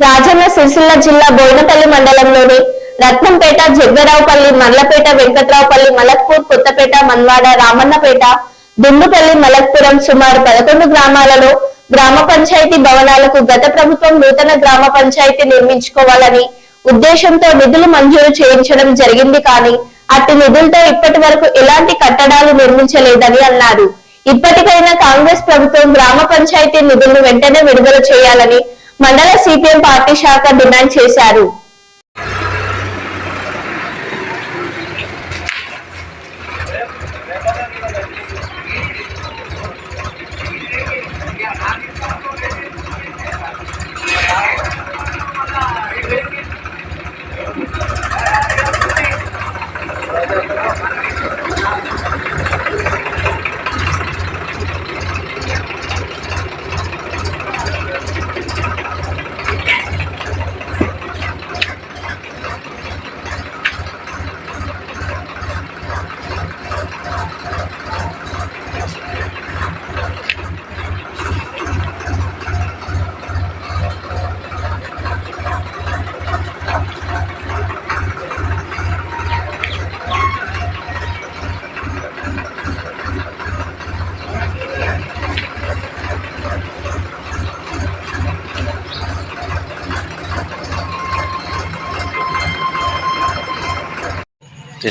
రాజన్న సిరిసిల్ల జిల్లా బోయినపల్లి మండలంలోని రత్నంపేట జగ్గరావుపల్లి మర్లపేట వెంకట్రావుపల్లి మలక్పూర్ కొత్తపేట మన్వాడ రామన్నపేట దుమ్ముపల్లి మలక్పురం సుమారు పదకొండు గ్రామాలలో గ్రామ పంచాయతీ భవనాలకు గత ప్రభుత్వం నూతన గ్రామ పంచాయతీ నిర్మించుకోవాలని ఉద్దేశంతో నిధులు మంజూరు చేయించడం జరిగింది కానీ అట్టి నిధులతో ఇప్పటి వరకు ఎలాంటి కట్టడాలు నిర్మించలేదని అన్నారు. ఇప్పటికైనా కాంగ్రెస్ ప్రభుత్వం గ్రామ పంచాయతీ నిధులను వెంటనే విడుదల చేయాలని మండల సిపిఎం పార్టీ శాఖ డిమాండ్ చేశారు.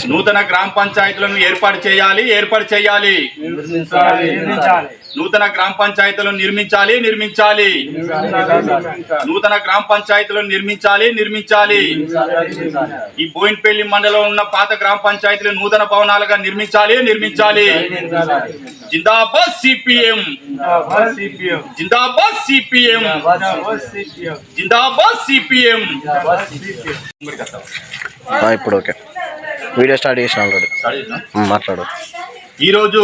నూతన గ్రామ పంచాయతీలను ఏర్పాటు చేయాలి ఏర్పాటు చేయాలి. నిర్మించాలి నిర్మించాలి. నూతన గ్రామ పంచాయతీలను నిర్మించాలి నిర్మించాలి. నూతన గ్రామ పంచాయతీలను నిర్మించాలి నిర్మించాలి. ఈ బోయిన్పల్లి మండలంలో ఉన్న పాత గ్రామ పంచాయతీలు నూతన భవనాలుగా నిర్మించాలి నిర్మించాలి. జిందాబాద్ సిపిఎం. జిందాబాద్ సిపిఎం. జిందాబాద్ సిపిఎం. ఆ, ఇప్పుడు ఓకే. వీడియో స్టార్ట్ చేసిన ఆల్రెడీ. మాట్లాడు. ఈరోజు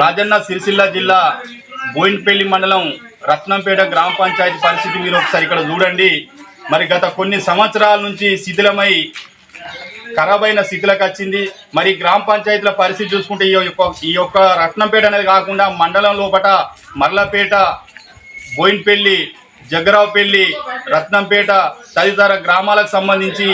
రాజన్న సిరిసిల్ల జిల్లా బోయిన్పల్లి మండలం రత్నంపేట గ్రామ పంచాయతీ పరిస్థితి మీరు ఒకసారి ఇక్కడ చూడండి. మరి గత కొన్ని సంవత్సరాల నుంచి శిథిలమై ఖరాబైన స్థితిలోకి వచ్చింది. మరి గ్రామ పంచాయతీల పరిస్థితి చూసుకుంటే ఈ యొక్క ఈ యొక్క రత్నంపేట అనేది కాకుండా మండలం లోపట మర్లపేట బోయిన్పల్లి జగ్గరావుపల్లి రత్నంపేట తదితర గ్రామాలకు సంబంధించి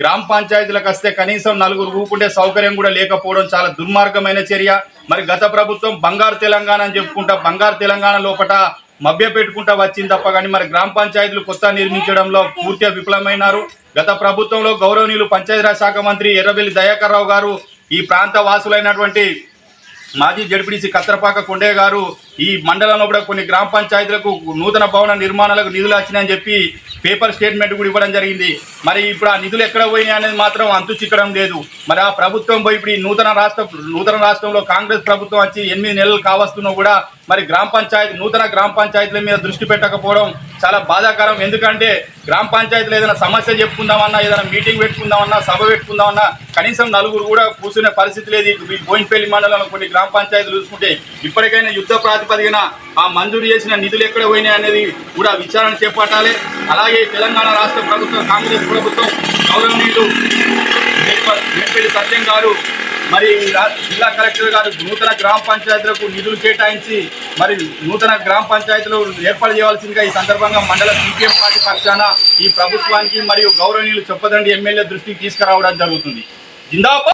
గ్రామ పంచాయతీలకు వస్తే కనీసం నలుగురు ఊపుకుంటే సౌకర్యం కూడా లేకపోవడం చాలా దుర్మార్గమైన చర్య. మరి గత ప్రభుత్వం బంగారు తెలంగాణ అని చెప్పుకుంటా బంగారు తెలంగాణ లోపట మభ్య పెట్టుకుంటా వచ్చింది తప్ప కానీ మరి గ్రామ పంచాయతీలు కొత్త నిర్మించడంలో పూర్తిగా విఫలమైనారు. గత ప్రభుత్వంలో గౌరవనీయులు పంచాయతీరాజ్ శాఖ మంత్రి ఎర్రబెల్లి దయాకర్ రావు గారు ఈ ప్రాంత వాసులైనటువంటి మాజీ జడ్పీటీసీ కత్తరపాక కొండే గారు ఈ మండలంలో కూడా కొన్ని గ్రామ పంచాయతీలకు నూతన భవన నిర్మాణాలకు నిధులు వచ్చినాయని చెప్పి పేపర్ స్టేట్మెంట్ కూడా ఇవ్వడం జరిగింది. మరి ఇప్పుడు ఆ నిధులు ఎక్కడ పోయినాయి అనేది మాత్రం అంతు చిక్కడం లేదు. మరి ఆ ప్రభుత్వం పోయి ఇప్పుడు ఈ నూతన రాష్ట్ర నూతన రాష్ట్రంలో కాంగ్రెస్ ప్రభుత్వం వచ్చి ఎనిమిది నెలలు కావస్తున్నా కూడా మరి గ్రామ పంచాయతీ నూతన గ్రామ పంచాయతీల మీద దృష్టి పెట్టకపోవడం చాలా బాధాకరం. ఎందుకంటే గ్రామ పంచాయతీలు ఏదైనా సమస్య చెప్పుకుందామన్నా ఏదైనా మీటింగ్ పెట్టుకుందామన్నా సభ పెట్టుకుందామన్నా కనీసం నలుగురు కూడా కూర్చునే పరిస్థితి లేదు. ఈ బోయినపల్లి మండలంలో కొన్ని గ్రామ పంచాయతీలు చూసుకుంటే ఇప్పటికైనా యుద్ధ ప్రాతిపదికన ఆ మంజూరు చేసిన నిధులు ఎక్కడ పోయినాయి అనేది కూడా విచారణ చేపట్టాలి. అలాగే తెలంగాణ రాష్ట్ర ప్రభుత్వం కాంగ్రెస్ ప్రభుత్వం గౌరవనీయులు మేడిపల్లి సత్యం గారు మరి జిల్లా కలెక్టర్ గారు నూతన గ్రామ పంచాయతీలకు నిధులు కేటాయించి మరి నూతన గ్రామ పంచాయతీలు ఏర్పాటు చేయవలసిందిగా ఈ సందర్భంగా మండల సిపిఎం పార్టీ పక్షాన ఈ ప్రభుత్వానికి మరియు గౌరవనీయులు చెప్పదండి ఎమ్మెల్యే దృష్టికి తీసుకురావడం జరుగుతుంది. జిందాబాద్!